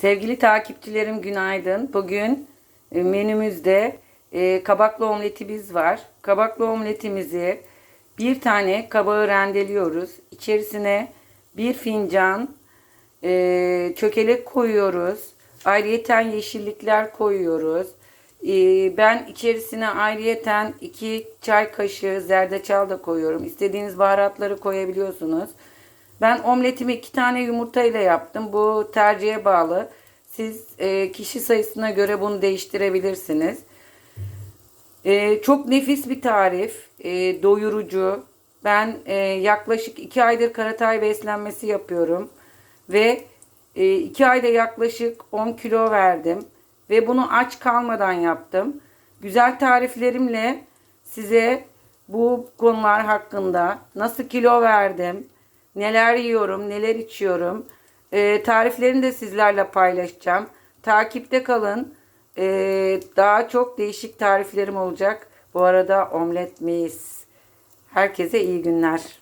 Sevgili takipçilerim günaydın. Bugün e, menümüzde e, kabaklı omletimiz var. Kabaklı omletimizi bir tane kabağı rendeliyoruz. İçerisine bir fincan e, çökelek koyuyoruz. Ayrıyeten yeşillikler koyuyoruz. E, ben içerisine ayrıyeten iki çay kaşığı zerdeçal da koyuyorum. İstediğiniz baharatları koyabiliyorsunuz. Ben omletimi iki tane yumurtayla yaptım. Bu tercihe bağlı. Siz e, kişi sayısına göre bunu değiştirebilirsiniz. E, çok nefis bir tarif. E, doyurucu. Ben e, yaklaşık iki aydır karatay beslenmesi yapıyorum. Ve e, iki ayda yaklaşık 10 kilo verdim. Ve bunu aç kalmadan yaptım. Güzel tariflerimle size bu konular hakkında nasıl kilo verdim, neler yiyorum, neler içiyorum. E, tariflerini de sizlerle paylaşacağım. Takipte kalın. E, daha çok değişik tariflerim olacak. Bu arada omlet mis. Herkese iyi günler.